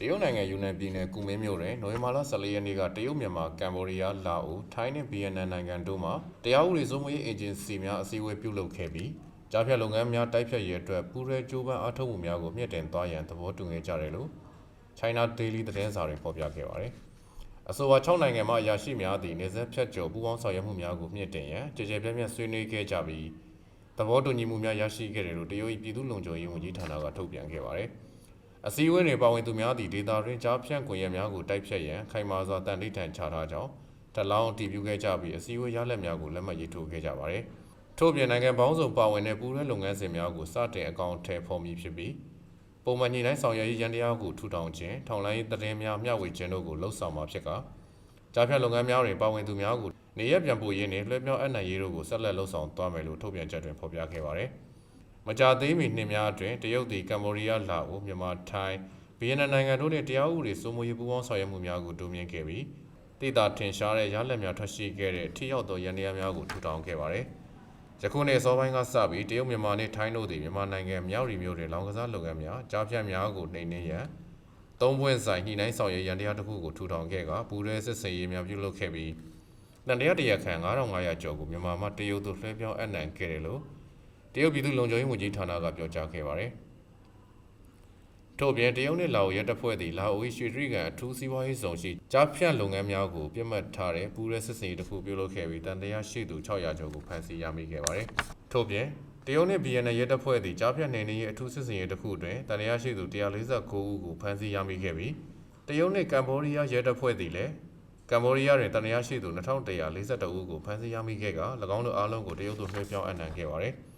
တရုတ်နိုင်ငံယူနန်ပြည်နယ်ကူမင်းမြို့တွင်နိုဝင်ဘာလ14ရက်နေ့ကတရုတ်မြန်မာကမ်ဘောဒီးယားလာအိုထိုင်းနှင့်ဗီယက်နမ်နိုင်ငံတို့မှတရားဥပဒေစိုးမိုးရေးအေဂျင်စီများအစည်းအဝေးပြုလုပ်ခဲ့ပြီးကြားဖြတ်လုပ်ငန်းများတိုက်ဖြတ်ရေးအတွက်ပူးရဲကြိုးပမ်းအားထုတ်မှုများကိုမြင့်တင်သွားရန်သဘောတူခဲ့ကြတယ်လို့ China Daily သတင်းစာတွင်ဖော်ပြခဲ့ပါတယ်။အဆိုပါ6နိုင်ငံမှအရာရှိများသည်နေဆက်ဖြတ်ကျော်ပူးပေါင်းဆောင်ရွက်မှုများကိုမြင့်တင်ရန်ကြည်ကြဲပြန့်ပြန့်ဆွေးနွေးခဲ့ကြပြီးသဘောတူညီမှုများရရှိခဲ့တယ်လို့တရုတ်၏ပြည်သူ့လုံခြုံရေးဝန်ကြီးဌာနကထုတ်ပြန်ခဲ့ပါတယ်။ အစည်းအဝေးတွင်ပါဝင်သူများသည့်ဒေတာတွင်ကြားဖြန့်ကွန်ရက်များကိုတိုက်ဖြတ်ရန်ခိုင်မာစွာတန်ဋိဌာန်ချထားကြောင်းတလောင်းတည်ပြုခဲ့ကြပြီးအစည်းအဝေးရလဒ်များကိုလက်မှတ်ရေးထိုးခဲ့ကြပါသည်။ထို့ပြင်နိုင်ငံပေါင်းစုံပါဝင်တဲ့ပူးရဲလုပ်ငန်းစဉ်များကိုစတင်အကောင့်ထဲဖော်မည်ဖြစ်ပြီးပုံမှန်ညီတိုင်းဆောင်ရွက်ရေးရန်တရားကိုထူထောင်ခြင်းထောင်လိုင်းရေးသတင်းများမျှဝေခြင်းတို့ကိုလှုပ်ဆောင်မှာဖြစ်ကကြားဖြတ်လုပ်ငန်းများတွင်ပါဝင်သူများကိုနေရပြန်ပို့ရေးနှင့်လွှဲပြောင်းအပ်နှံရေးတို့ကိုဆက်လက်လှုပ်ဆောင်သွားမယ်လို့ထုတ်ပြန်ချက်တွင်ဖော်ပြခဲ့ပါသည်။ မကြာသေးမီနှစ်များအတွင်းတရုတ်သည်ကမ္ဘောဒီးယားလာအိုမြန်မာထိုင်းဗီယက်နမ်နိုင်ငံတို့နှင့်တရားဥပဒေစိုးမိုးရေးပူးပေါင်းဆောင်ရွက်မှုများကိုတိုးမြှင့်ခဲ့ပြီးတိတာထင်ရှားတဲ့ရလဒ်များထွက်ရှိခဲ့တဲ့ထိရောက်သောရန်တရားများကိုထူထောင်ခဲ့ပါတယ်။ယခုနှစ်အစောပိုင်းကစပြီးတရုတ်မြန်မာနှင့်ထိုင်းတို့သည်မြန်မာနိုင်ငံမြောက်ရီမြို့တွင်လောင်ကစားလုပ်ငန်းများကြားဖြတ်များကိုနှိမ်နင်းရန်သုံးပွင့်ဆိုင်ညှိနှိုင်းဆောင်ရွက်ရန်တရားတစ်ခုကိုထူထောင်ခဲ့ကပူးရဲစစ်စင်ရေးများပြုလုပ်ခဲ့ပြီးတန်တရားတရခန့်9500ကျော်ကိုမြန်မာမှတရုတ်သို့လွှဲပြောင်းအပ်နှံခဲ့တယ်လို့တ ရုတ်ပြည်သူ့လုံခြုံရေးဝန်ကြီးဌာနကပြောကြားခဲ့ပါတယ်။ထို့ပြင်တရုတ်နဲ့လာအိုရဲတပ်ဖွဲ့သည်လာအို၏ရွှေတြိဂံအထူးစီးပွားရေးဆောင်ရှိကြားဖြတ်လုပ်ငန်းများကိုပြစ်မှတ်ထားတဲ့ပူးရဲစစ်စင်ရေးတစ်ခုပြုလုပ်ခဲ့ပြီးတန်တရားရှိသူ600ကျော်ကိုဖမ်းဆီးရမိခဲ့ပါတယ်။ထို့ပြင်တရုတ်နှင့်ဗီယက်နမ်ရဲတပ်ဖွဲ့သည်ကြားဖြတ်နေနေရေးအထူးစစ်စင်ရေးတစ်ခုတွင်တန်တရားရှိသူ149ဦးကိုဖမ်းဆီးရမိခဲ့ပြီးတရုတ်နှင့်ကမ္ဘောဒီးယားရဲတပ်ဖွဲ့သည်လည်းကမ္ဘောဒီးယားတွင်တန်တရားရှိသူ2142ဦးကိုဖမ်းဆီးရမိခဲ့က၎င်းတို့အားလုံးကိုတရုတ်သို့လွှဲပြောင်းအပ်နှံခဲ့ပါတယ်။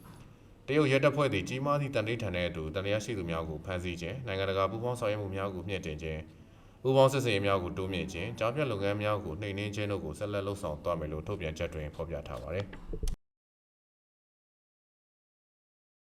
တရုတ်ရဲတပ်ဖွဲ့သည်ကြီးမားသည့်တန်ဋိဌာန်နှင့်အတူတန်တရားရှိသူများကိုဖမ်းဆီးခြင်းနိုင်ငံတကာပူးပေါင်းဆောင်ရွက်မှုများကိုမြင့်တင်ခြင်းပူးပေါင်းစစ်ဆေးရေးများကိုတိုးမြင့်ခြင်းကြားဖြတ်လုပ်ငန်းများကိုနှိမ်နင်းခြင်းတို့ကိုဆက်လက်လှုပ်ဆောင်သွားမယ်လို့ထုတ်ပြန်ချက်တွင်ဖော်ပြထားပါတယ်။